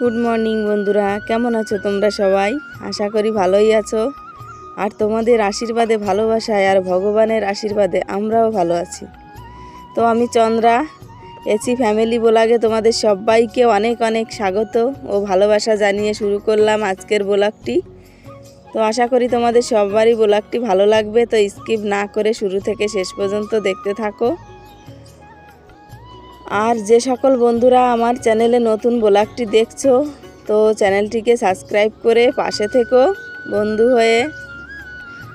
Good morning বন্ধুরা। কেমন আছো তোমরা সবাই? আশা করি ভালোই আছো। আর তোমাদের আশীর্বাদে, ভালোবাসায় আর ভগবানের আশীর্বাদে আমরাও ভালো আছি। তো আমি চন্দ্রা এসি ফ্যামিলি বোলাগে তোমাদের সবাইকে অনেক অনেক স্বাগত ও ভালোবাসা জানিয়ে শুরু করলাম আজকের বোলাগটি। তো আশা করি তোমাদের সবারই বোলাগটি ভালো লাগবে। তো স্কিপ না করে শুরু থেকে শেষ পর্যন্ত দেখতে থাকো। আর যে সকল বন্ধুরা আমার চ্যানেলে নতুন ব্লগটি দেখছ, তো চ্যানেলটিকে সাবস্ক্রাইব করে পাশে থেকো বন্ধু হয়ে।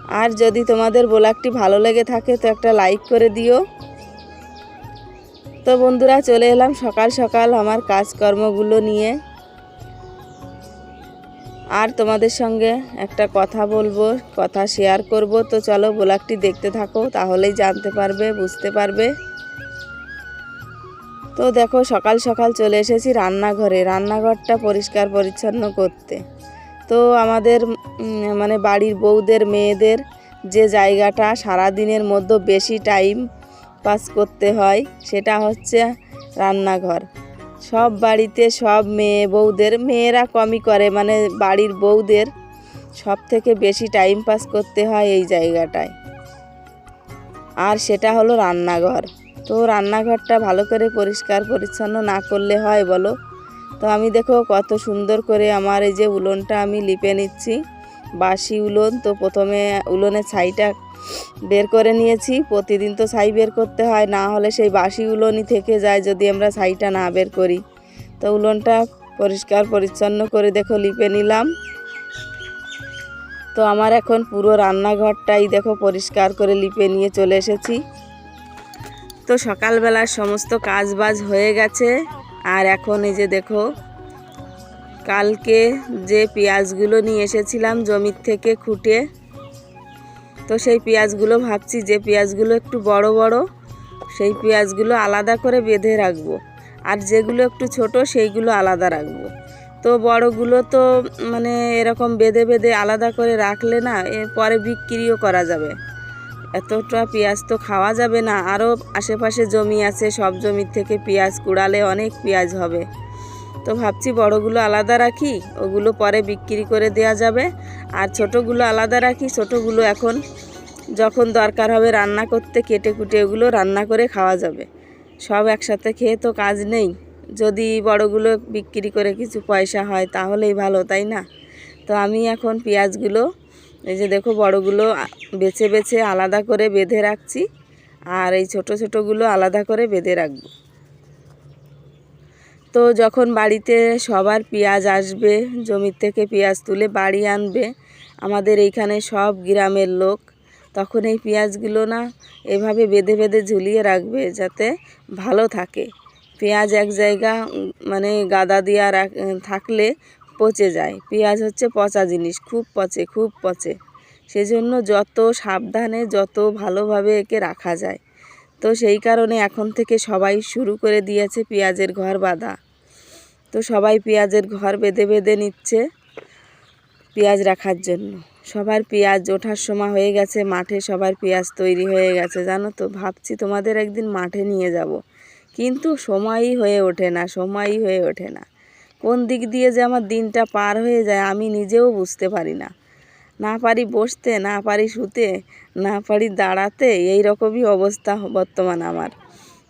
আর যদি তোমাদের ব্লগটি ভালো লেগে থাকে, তো একটা লাইক করে দিও। তো বন্ধুরা, চলে এলাম সকাল সকাল আমার কাজকর্মগুলো নিয়ে। আর তোমাদের সঙ্গে একটা কথা বলব, কথা শেয়ার করব। তো চলো ব্লগটি দেখতে থাকো, তাহলেই জানতে পারবে, বুঝতে পারবে। তো দেখো, সকাল সকাল চলে এসেছি রান্নাঘরে। রান্নাঘরটা পরিষ্কার পরিচ্ছন্ন করতে। তো আমাদের মানে বাড়ির বউদের, মেয়েদের যে জায়গাটা সারা দিনের মধ্যে বেশি টাইম পাস করতে হয়, সেটা হচ্ছে রান্নাঘর। সব বাড়িতে সব মেয়ে বউদের, মেয়েরা কমই করে মানে বাড়ির বউদের সব থেকে বেশি টাইম পাস করতে হয় এই জায়গাটায়। আর সেটা হলো রান্নাঘর। তো রান্নাঘরটা ভালো করে পরিষ্কার পরিচ্ছন্ন না করলে হয় বলো? তো আমি দেখো কত সুন্দর করে আমার এই যে উলনটা আমি লিপে নিচ্ছি। বাসি উলন, তো প্রথমে উলনের ছাইটা বের করে নিয়েছি। প্রতিদিন তো ছাই বের করতে হয়, না হলে সেই বাসি উলনই থেকে যায় যদি আমরা ছাইটা না বের করি। তো উলনটা পরিষ্কার পরিচ্ছন্ন করে দেখো লিপে নিলাম। তো আমার এখন পুরো রান্নাঘরটাই দেখো পরিষ্কার করে লিপে নিয়ে চলে এসেছি। তো সকালবেলার সমস্ত কাজ বাজ হয়ে গেছে। আর এখন এই যে দেখো, কালকে যে পেঁয়াজগুলো নিয়ে এসেছিলাম জমির থেকে খুঁটে, তো সেই পেঁয়াজগুলো ভাবছি যে পেঁয়াজগুলো একটু বড় বড়, সেই পেঁয়াজগুলো আলাদা করে বেঁধে রাখব। আর যেগুলো একটু ছোট, সেইগুলো আলাদা রাখব। তো বড়গুলো তো মানে এরকম বেঁধে বেঁধে আলাদা করে রাখলে না পরে বিক্রিও করা যাবে। এতটা পেঁয়াজ তো খাওয়া যাবে না। আরও আশেপাশে জমি আছে, সব জমির থেকে পেঁয়াজ কুড়ালে অনেক পেঁয়াজ হবে। তো ভাবছি বড়গুলো আলাদা রাখি, ওগুলো পরে বিক্রি করে দেয়া যাবে। আর ছোটোগুলো আলাদা রাখি, ছোটোগুলো এখন যখন দরকার হবে রান্না করতে, কেটে কুটে ওগুলো রান্না করে খাওয়া যাবে। সব একসাথে খেয়ে তো কাজ নেই। যদি বড়গুলো বিক্রি করে কিছু পয়সা হয় তাহলেই ভালো, তাই না? তো আমি এখন পেঁয়াজগুলো এই যে দেখো বড়গুলো বেছে বেছে আলাদা করে বেঁধে রাখছি, আর এই ছোট ছোটোগুলো আলাদা করে বেঁধে রাখব। তো যখন বাড়িতে সবার পেঁয়াজ আসবে, জমির থেকে পেঁয়াজ তুলে বাড়ি আনবে, আমাদের এইখানে সব গ্রামের লোক, তখন এই পেঁয়াজগুলো না এভাবে বেঁধে বেঁধে ঝুলিয়ে রাখবে যাতে ভালো থাকে। পেঁয়াজ এক জায়গা মানে গাদা দিয়া থাকলে পচে যায়। পেঁয়াজ হচ্ছে পচা জিনিস, খুব পচে খুব পচে। সেজন্য যত সাবধানে, যত ভালোভাবে একে রাখা যায়। তো সেই কারণে এখন থেকে সবাই শুরু করে দিয়েছে পেঁয়াজের ঘর বাঁধা। তো সবাই পেঁয়াজের ঘর বেঁধে বেঁধে নিচ্ছে পেঁয়াজ রাখার জন্য। সবার পেঁয়াজ ওঠার সময় হয়ে গেছে, মাঠে সবার পেঁয়াজ তৈরি হয়ে গেছে। জানো তো, ভাবছি তোমাদের একদিন মাঠে নিয়ে যাব। কিন্তু সময়ই হয়ে ওঠে না, সময়ই হয়ে ওঠে না। কোন দিক দিয়ে যে আমার দিনটা পার হয়ে যায় আমি নিজেও বুঝতে পারি না। না পারি বসতে, না পারি শুতে, না পারি দাঁড়াতে, এই রকমই অবস্থা বর্তমান আমার।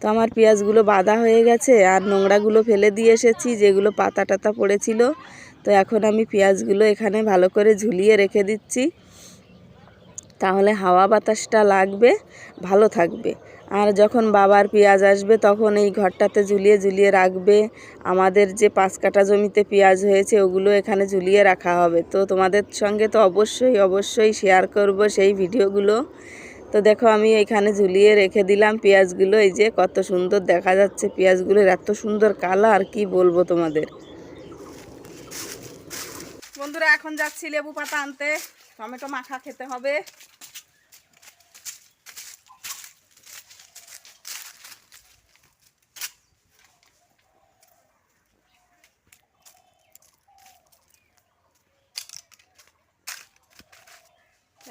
তো আমার পেঁয়াজগুলো বাঁধা হয়ে গেছে আর নোংরাগুলো ফেলে দিয়ে এসেছি, যেগুলো পাতা টাতা পড়েছিল। তো এখন আমি পেঁয়াজগুলো এখানে ভালো করে ঝুলিয়ে রেখে দিচ্ছি। তাহলে হাওয়া বাতাসটা লাগবে, ভালো থাকবে। আর যখন বাবার পেঁয়াজ আসবে, তখন এই ঘরটাতে ঝুলিয়ে ঝুলিয়ে রাখবে। আমাদের যে পাঁচ কাঠা জমিতে পেঁয়াজ হয়েছে, ওগুলো এখানে ঝুলিয়ে রাখা হবে। তো তোমাদের সঙ্গে তো অবশ্যই অবশ্যই শেয়ার করব সেই ভিডিওগুলো। তো দেখো, আমি এখানে ঝুলিয়ে রেখে দিলাম পেঁয়াজগুলো। এই যে কত সুন্দর দেখা যাচ্ছে পেঁয়াজগুলোর এত সুন্দর কালার কি বলব তোমাদের? বন্ধুরা, এখন যাচ্ছি লেবু পাতা আনতে। টমেটো মাখা খেতে হবে।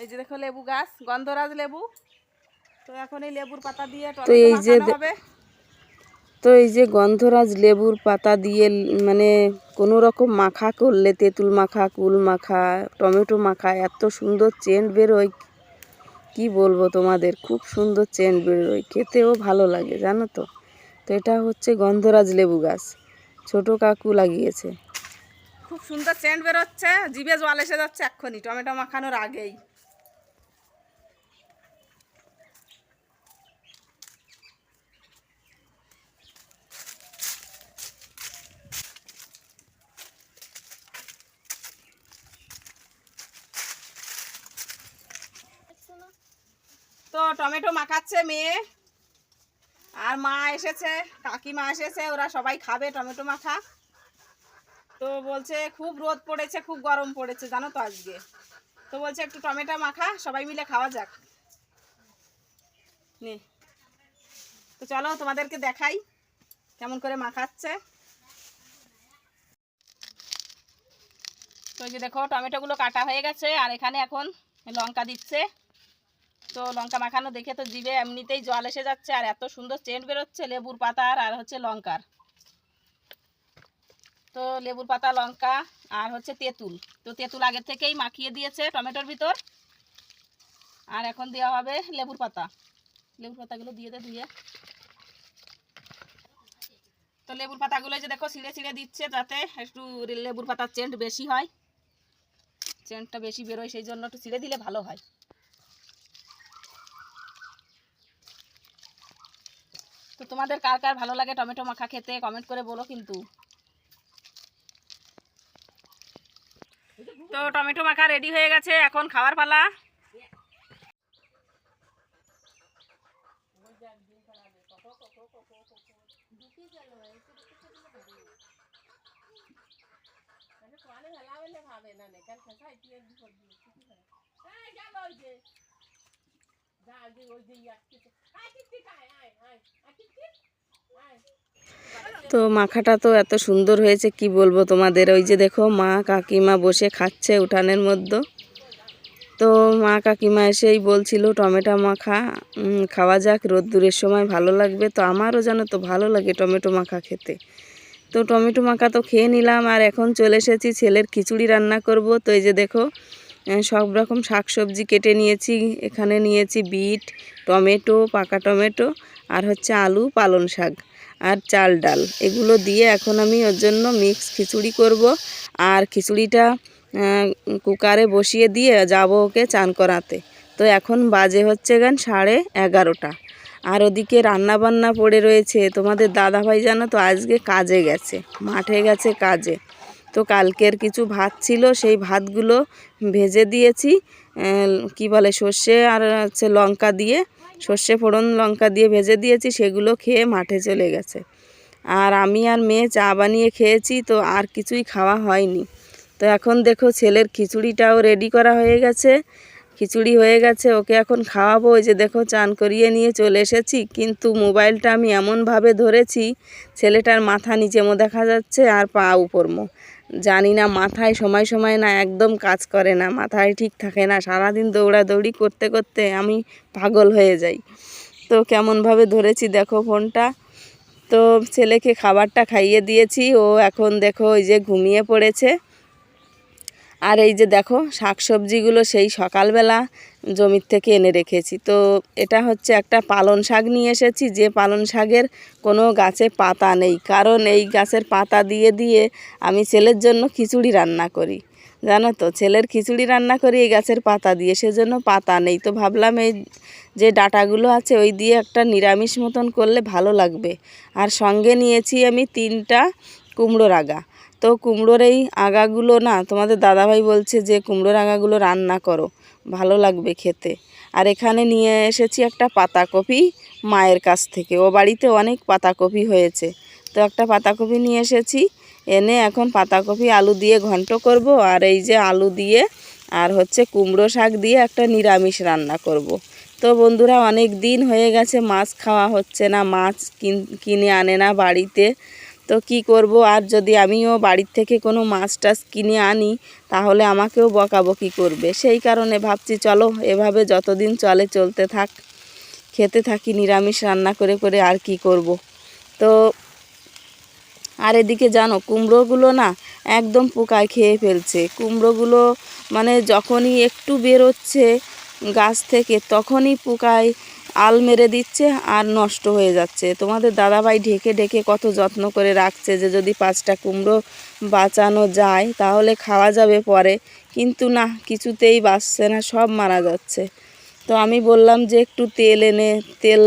এই যে দেখো লেবু গাছ গন্ধরাজ লেবু। তো এখন এই লেবুর পাতা দিয়ে টমেটো এই যে তো এই যে গন্ধরাজ লেবুর পাতা দিয়ে মানে কোনো রকম মাখা করলে তেঁতুল মাখা কুল মাখা টমেটো মাখা এত সুন্দর চেন্ট বেরোয়। কি বলব তোমাদের? খুব সুন্দর চেন্ট বেরোয়। খেতেও ভালো লাগে জানো তো? তো এটা হচ্ছে গন্ধরাজ লেবু গাছ। ছোট কাকু লাগিয়েছে। খুব সুন্দর চেন্ট বেরোচ্ছে জিভে জল এসে যাচ্ছে এক্ষুনি টমেটো মাখানোর আগেই তো টমেটো মাখাচ্ছে মেয়ে। আর মা এসেছে, কাকিমা এসেছে, ওরা সবাই খাবে টমেটো মাখা। তো বলছে, খুব রোদ পড়েছে, খুব গরম পড়েছে, জানো তো আজকে। তো বলছে, একটু টমেটো মাখা, সবাই মিলে খাওয়া যাক। নে। তো চলো তোমাদেরকে দেখাই কেমন করে মাখাচ্ছে। তো যে দেখো, টমেটোগুলো কাটা হয়ে গেছে, আর এখানে এখন লঙ্কা দিচ্ছে। তো লঙ্কা মাখানো দেখে তো জিভে এমনিতেই জল এসে যাচ্ছে, আর এত সুন্দর চেন্ট বেরোচ্ছে লেবুর পাতার আর হচ্ছে লঙ্কার। তো লেবুর পাতা, লঙ্কা আর হচ্ছে তেঁতুল। তো তেঁতুল আগের থেকেই মাখিয়ে দিয়েছে টমেটোর ভিতর। আর এখন দেওয়া হবে লেবুর পাতা। লেবুর পাতাগুলো দিয়ে দে ধুয়ে। তো লেবুর পাতাগুলো যে দেখো ছিঁড়ে ছিঁড়ে দিচ্ছে যাতে একটু লেবুর পাতার চেন্ট বেশি হয়। চেন্টটা বেশি বেরোয় সেই জন্য একটু ছিঁড়ে দিলে ভালো হয়। তো তোমাদের কার কার ভালো লাগে টমেটো মাখা খেতে কমেন্ট করে বলো কিন্তু। তো টমেটো মাখা রেডি হয়ে গেছে, এখন খাবার পালা। তো মাখাটা তো এত সুন্দর হয়েছে, কি বলব তোমাদের? ওই যে দেখো মা কাকিমা বসে খাচ্ছে উঠানের মধ্যে। তো মা কাকিমা এসেই বলছিল, টমেটো মাখা খাওয়া যাক, রোদ্দুরের সময় ভালো লাগবে। তো আমারও যেন তো ভালো লাগে টমেটো মাখা খেতে। তো টমেটো মাখা তো খেয়ে নিলাম, আর এখন চলে এসেছি ছেলের খিচুড়ি রান্না করব। তো এই যে দেখো সব রকম শাকসবজি কেটে নিয়েছি। এখানে নিয়েছি বিট, টমেটো, পাকা টমেটো আর হচ্ছে আলু পালং শাক আর চাল ডাল। এগুলো দিয়ে এখন আমি ওর জন্য মিক্স খিচুড়ি করব আর খিচুড়িটা কুকারে বসিয়ে দিয়ে যাব ওকে চান করাতে। তো এখন বাজে হচ্ছে গান সাড়ে এগারোটা। আর ওদিকে রান্না বান্না পড়ে রয়েছে। তোমাদের দাদা ভাই জানো তো আজকে কাজে গেছে, মাঠে গেছে কাজে। তো কালকের কিছু ভাত ছিল, সেই ভাতগুলো ভেজে দিয়েছি। কি বলে, সর্ষে আর হচ্ছে লঙ্কা দিয়ে, সর্ষে ফোড়ন লঙ্কা দিয়ে ভেজে দিয়েছি, সেগুলো খেয়ে মাঠে চলে গেছে। আর আমি আর মেয়ে চা বানিয়ে খেয়েছি, তো আর কিছুই খাওয়া হয়নি। তো এখন দেখো ছেলের খিচুড়িটাও রেডি করা হয়ে গেছে। খিচুড়ি হয়ে গেছে, ওকে এখন খাওয়াবো। ওই যে দেখো, চান করিয়ে নিয়ে চলে এসেছি, কিন্তু মোবাইলটা আমি এমনভাবে ধরেছি, ছেলেটার মাথা নিচে মো দেখা যাচ্ছে, আর পা উপর মো। জানি না, মাথায় সময় সময় না একদম কাজ করে না, মাথায় ঠিক থাকে না। সারাদিন দৌড়াদৌড়ি করতে করতে আমি পাগল হয়ে যাই। তো কেমনভাবে ধরেছি দেখো ফোনটা। তো ছেলেকে খাবারটা খাইয়ে দিয়েছি, ও এখন দেখো ওই যে ঘুমিয়ে পড়েছে। আর এই যে দেখো শাকসবজিগুলো সেই সকালবেলা জমির থেকে এনে রেখেছি। তো এটা হচ্ছে একটা পালন শাক নিয়ে এসেছি। যে পালন শাকের কোনো গাছে পাতা নেই। কারণ এই গাছের পাতা দিয়ে দিয়ে আমি ছেলের জন্য খিচুড়ি রান্না করি। জানো তো, ছেলের খিচুড়ি রান্না করি, এই গাছের পাতা দিয়ে। সেজন্য পাতা নেই। তো ভাবলাম এই যে ডাটাগুলো আছে, ওই দিয়ে একটা নিরামিষ মতন করলে ভালো লাগবে। আর সঙ্গে নিয়েছি আমি তিনটা কুমড়োর আগা তো কুমড়োর এই আগাগুলো না, তোমাদের দাদাভাই বলছে যে কুমড়োর আগাগুলো রান্না করো। ভালো লাগবে খেতে। আর এখানে নিয়ে এসেছি একটা পাতাকপি মায়ের কাছ থেকে। ও বাড়িতে অনেক পাতাকপি হয়েছে। তো একটা পাতাকপি নিয়ে এসেছি। এনে এখন পাতাকপি আলু দিয়ে ঘন্ট করব। আর এই যে আলু দিয়ে আর হচ্ছে কুমড়ো শাক দিয়ে একটা নিরামিষ রান্না করব। তো বন্ধুরা, অনেক দিন হয়ে গেছে, মাছ খাওয়া হচ্ছে না। মাছ কিন- কিনে আনে না বাড়িতে। তো কি করব? আর যদি আমিও বাড়ির থেকে কোনো মাছ টাছ কিনে আনি, তাহলে আমাকেও বকাবকি করবে। সেই কারণে ভাবছি, চলো, এভাবে যতদিন চলে চলতে থাক, খেতে থাকি, নিরামিষ রান্না করে করে আর কি করব। তো আর এদিকে জানো, কুমড়োগুলো না একদম পোকায় খেয়ে ফেলছে। কুমড়োগুলো মানে যখনই একটু বেরোচ্ছে গাছ থেকে তখনই পোকায় আল মেরে দিচ্ছে আর নষ্ট হয়ে যাচ্ছে। তোমাদের দাদাভাই ঢেকে ঢেকে কত যত্ন করে রাখছে যে যদি পাঁচটা কুমড়ো বাঁচানো যায়, তাহলে খাওয়া যাবে পরে। কিন্তু না, কিছুতেই বাঁচছে না, সব মারা যাচ্ছে। তো আমি বললাম যে একটু তেল এনে তেল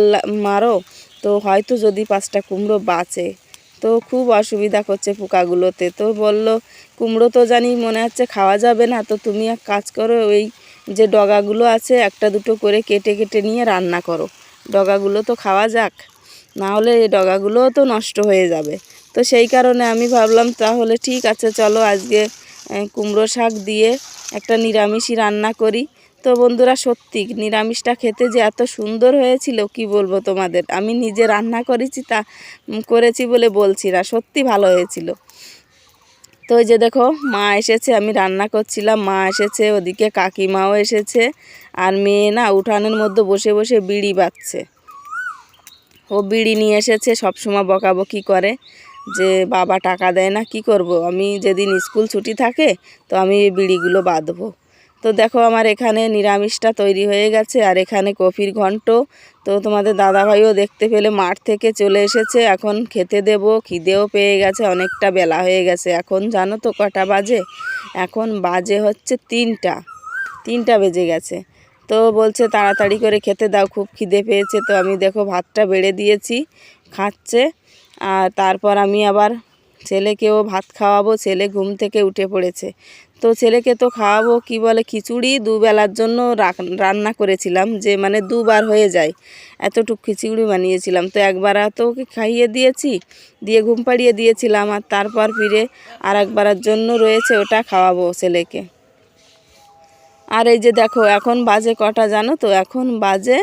মারো, তো হয়তো যদি পাঁচটা কুমড়ো বাঁচে। তো খুব অসুবিধা করছে পোকাগুলোতে। তো বলল, কুমড়ো তো জানি মনে হচ্ছে খাওয়া যাবে না, তো তুমি এক কাজ করো, ওই যে ডগাগুলো আছে, একটা দুটো করে কেটে কেটে নিয়ে রান্না করো। ডগাগুলো তো খাওয়া যাক, না হলে এই ডগাগুলোও তো নষ্ট হয়ে যাবে। তো সেই কারণে আমি ভাবলাম, তাহলে ঠিক আছে, চলো আজকে কুমড়ো শাক দিয়ে একটা নিরামিষই রান্না করি। তো বন্ধুরা, সত্যি নিরামিষটা খেতে যে এত সুন্দর হয়েছিল, কি বলব তোমাদের? আমি নিজে রান্না করেছি তা করেছি বলে বলছি না, সত্যি ভালো হয়েছিল। তো ওই যে দেখো, মা এসেছে, আমি রান্না করছিলাম, মা এসেছে, ওদিকে কাকিমাও এসেছে, আর মেয়ে না উঠানের মধ্যে বসে বসে বিড়ি বাচ্ছে। ও বিড়ি নিয়ে এসেছে, সবসময় বকাবকি করে যে, বাবা টাকা দেয় না, কি করব? আমি যেদিন স্কুল ছুটি থাকে, তো আমি এই বিড়িগুলো বাঁধবো। তো দেখো আমার এখানে নিরামিষটা তৈরি হয়ে গেছে, আর এখানে কফির ঘন্ট। তো তোমাদের দাদাভাইও দেখতে পেলে মাঠ থেকে চলে এসেছে, এখন খেতে দেব, খিদেও পেয়ে গেছে, অনেকটা বেলা হয়ে গেছে। এখন জানো তো কটা বাজে? এখন বাজে হচ্ছে তিনটা তিনটা বেজে গেছে। তো বলছে তাড়াতাড়ি করে খেতে দাও, খুব খিদে পেয়েছে। তো আমি দেখো ভাতটা বেড়ে দিয়েছি, খাচ্ছে। আর তারপর আমি আবার ছেলেকেও ভাত খাওয়াবো, ছেলে ঘুম থেকে উঠে পড়েছে। তো ছেলেকে তো খাওয়াবো, কি বলে, খিচুড়ি দুবেলার জন্য রান্না করেছিলাম যে মানে দুবার হয়ে যায়। এতটুক খিচুড়ি বানিয়েছিলাম। তো একবার তো ওকে খাইয়ে দিয়েছি, দিয়ে ঘুম পাড়িয়ে দিয়েছিলাম আর তারপর ফিরে আর একবারের জন্য রয়েছে ওটা খাওয়াবো ছেলেকে। আর এই যে দেখো, এখন বাজে কটা জানো তো? এখন বাজে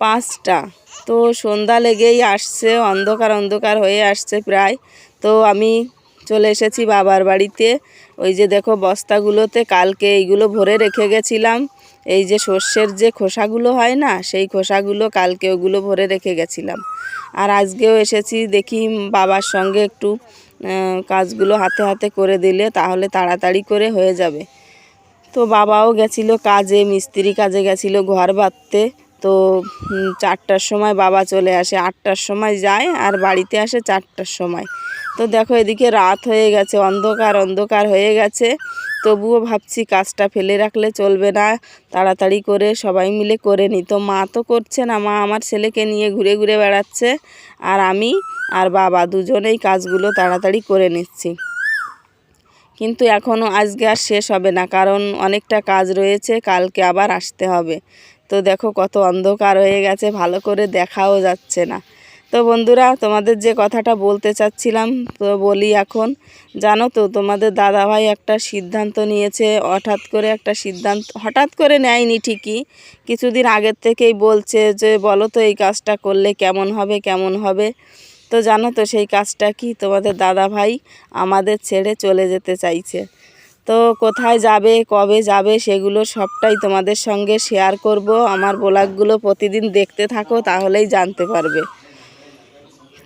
পাঁচটা। তো সন্ধ্যা লেগেই আসছে, অন্ধকার অন্ধকার হয়ে আসছে প্রায়। তো আমি চলে এসেছি বাবার বাড়িতে। ওই যে দেখো বস্তাগুলোতে কালকে এইগুলো ভরে রেখে গেছিলাম। এই যে সর্ষের যে খোসাগুলো হয় না, সেই খোসাগুলো কালকে ওগুলো ভরে রেখে গেছিলাম। আর আজকেও এসেছি দেখি বাবার সঙ্গে একটু কাজগুলো হাতে হাতে করে দিলে তাহলে তাড়াতাড়ি করে হয়ে যাবে। তো বাবাও গেছিল কাজে, মিস্ত্রি কাজে গেছিল ঘর বাঁধতে। তো চারটার সময় বাবা চলে আসে। আটটার সময় যায় আর বাড়িতে আসে চারটার সময়। তো দেখো, এদিকে রাত হয়ে গেছে, অন্ধকার অন্ধকার হয়ে গেছে। তবুও ভাবছি কাজটা ফেলে রাখলে চলবে না। তাড়াতাড়ি করে সবাই মিলে করে নিই। তো মা তো করছে না, মা আমার ছেলেকে নিয়ে ঘুরে ঘুরে বেড়াচ্ছে আর আমি আর বাবা দুজনেই কাজগুলো তাড়াতাড়ি করে নিচ্ছি। কিন্তু এখনও আজকে আর শেষ হবে না, কারণ অনেকটা কাজ রয়েছে, কালকে আবার আসতে হবে। তো দেখো কত অন্ধকার হয়ে গেছে, ভালো করে দেখাও যাচ্ছে না। তো বন্ধুরা, তোমাদের যে কথাটা বলতে চাচ্ছিলাম, তো বলি এখন, জানো তো, তোমাদের দাদাভাই একটা সিদ্ধান্ত নিয়েছে, হঠাৎ করে একটা সিদ্ধান্ত, হঠাৎ করে নেয়নি ঠিকই, কিছুদিন আগের থেকেই বলছে যে, বলো তো, এই কাজটা করলে কেমন হবে কেমন হবে? তো জানো তো, সেই কাজটা কি তোমাদের দাদা ভাই আমাদের ছেড়ে চলে যেতে চাইছে। তো কোথায় যাবে, কবে যাবে, সেগুলো সবটাই তোমাদের সঙ্গে শেয়ার করব। আমার ব্লগগুলো প্রতিদিন দেখতে থাকো, তাহলেই জানতে পারবে।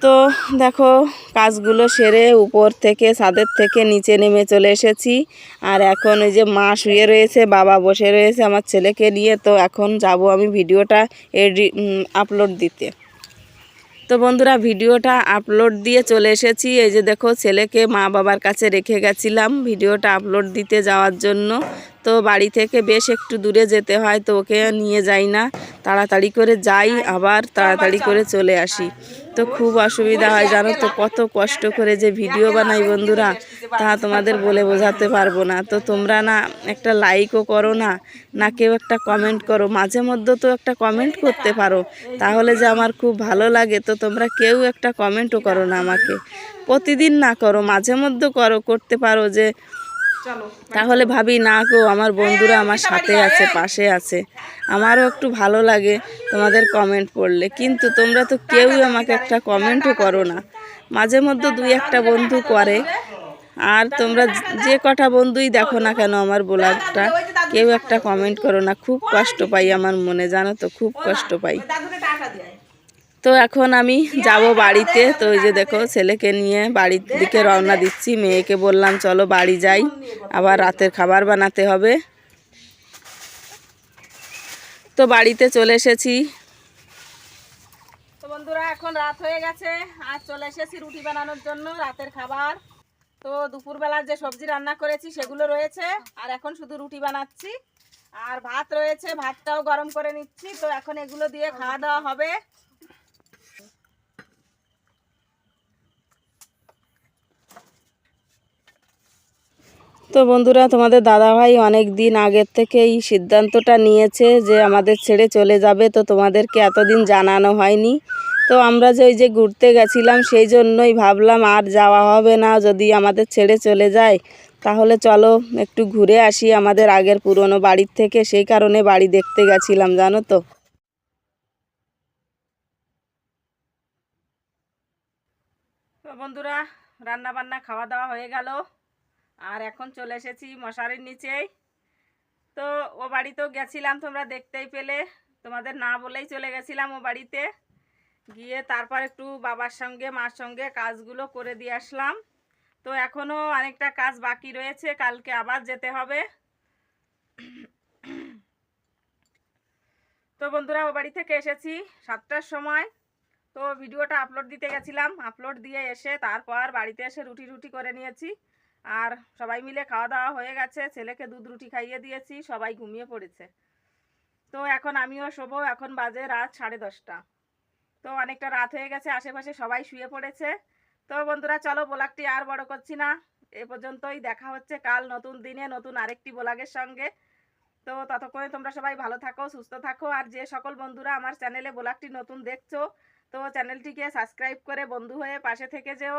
তো দেখো, কাজগুলো সেরে উপর থেকে, ছাদের থেকে নিচে নেমে চলে এসেছি। আর এখন ওই যে মা শুয়ে রয়েছে, বাবা বসে রয়েছে আমার ছেলেকে নিয়ে। তো এখন যাব আমি ভিডিওটা এডি আপলোড দিতে। তো বন্ধুরা ভিডিওটা আপলোড দিয়ে চলে এসেছি। এই যে দেখো, ছেলেকে মা বাবার কাছে রেখে গেছিলাম ভিডিওটা আপলোড দিতে যাওয়ার জন্য। তো বাড়ি থেকে বেশ একটু দূরে যেতে হয়, তো ওকে নিয়ে যাই না। তাড়াতাড়ি করে যাই, আবার তাড়াতাড়ি করে চলে আসি। তো খুব অসুবিধা হয়, জানো তো, কত কষ্ট করে যে ভিডিও বানাই বন্ধুরা, তা তোমাদের বলে বোঝাতে পারব না। তো তোমরা না একটা লাইকও করো না না কেউ একটা কমেন্ট করো, মাঝে মধ্যে তো একটা কমেন্ট করতে পারো। তাহলে যে আমার খুব ভালো লাগে, তো তোমরা কেউ একটা কমেন্টও করো না আমাকে। প্রতিদিন না করো, মাঝে মধ্যে করো, করতে পারো যে তাহলে ভাবি না গো আমার বন্ধুরা আমার সাথে আছে পাশে আছে। আমারও একটু ভালো লাগে তোমাদের কমেন্ট পড়লে। কিন্তু তোমরা তো কেউই আমাকে একটা কমেন্টও করো না। মাঝে মধ্যে দুই একটা বন্ধু করে। আর তোমরা যে কটা বন্ধুই দেখো না কেন আমার ব্লগটা কেউ একটা কমেন্ট করো না। খুব কষ্ট পাই আমার মনে জানো তো খুব কষ্ট পাই। তো এখন আমি যাব বাড়িতে। তো ওই যে দেখো, ছেলেকে নিয়ে বাড়ির দিকে রওনা দিচ্ছি। মেয়েকে বললাম, চলো বাড়ি যাই। আবার রাতের খাবার বানাতে হবে। তো বাড়িতে চলে এসেছি। তো বন্ধুরা, এখন রাত হয়ে গেছে। আর চলে এসেছি রুটি বানানোর জন্য, রাতের খাবার। তো দুপুরবেলার যে সবজি রান্না করেছি, সেগুলো রয়েছে। আর এখন শুধু রুটি বানাচ্ছি। আর ভাত রয়েছে, ভাতটাও গরম করে নিচ্ছি। তো এখন এগুলো দিয়ে খাওয়া দাওয়া হবে। তো বন্ধুরা, তোমাদের দাদাভাই অনেক দিন আগের থেকে এই সিদ্ধান্তটা নিয়েছে যে আমাদের ছেড়ে চলে যাবে, তো তোমাদেরকে এতদিন জানানো হয়নি। তো আমরা যে ওই যে ঘুরতে গেছিলাম, সেই জন্যই ভাবলাম আর যাওয়া হবে না, যদি আমাদের ছেড়ে চলে যায়। তাহলে চলো একটু ঘুরে আসি আমাদের আগের পুরনো বাড়ির থেকে, সেই কারণে বাড়ি দেখতে গেছিলাম, জানো তো। তো বন্ধুরা রান্না বান্না খাওয়া দাওয়া হয়ে গেল। আর এখন চলে এসেছি মশারির নিচেই তো ও বাড়িতেও গেছিলাম তোমরা দেখতেই পেলে। তোমাদের না বলেই চলে গেছিলাম ও বাড়িতে। গিয়ে তারপর একটু বাবার সঙ্গে, মার সঙ্গে কাজগুলো করে দিয়ে আসলাম। তো এখনও অনেকটা কাজ বাকি রয়েছে, কালকে আবার যেতে হবে। তো বন্ধুরা, ও বাড়ি থেকে এসেছি সাতটার সময়। তো ভিডিওটা আপলোড দিতে গেছিলাম। আপলোড দিয়ে এসে তারপর বাড়িতে এসে রুটি রুটি করে নিয়েছি। আর সবাই মিলে খাওয়া দাওয়া হয়ে গেছে। ছেলেকে দুধ রুটি খাইয়ে দিয়েছি, সবাই ঘুমিয়ে পড়েছে। তো এখন আমিও শোবো, এখন বাজে রাত সাড়ে দশটা। তো অনেকটা রাত হয়ে গেছে, আশেপাশে সবাই শুয়ে পড়েছে। তো বন্ধুরা, চলো ব্লগটি আর বড় করছি না। এ পর্যন্তই, দেখা হচ্ছে কাল নতুন দিনে, নতুন আরেকটি ব্লগের সঙ্গে। তো ততক্ষণে তোমরা সবাই ভালো থাকো, সুস্থ থাকো। আর যে সকল বন্ধুরা আমার চ্যানেলে ব্লগটি নতুন দেখছ, তো চ্যানেলটিকে সাবস্ক্রাইব করে বন্ধু হয়ে পাশে থেকে যেও।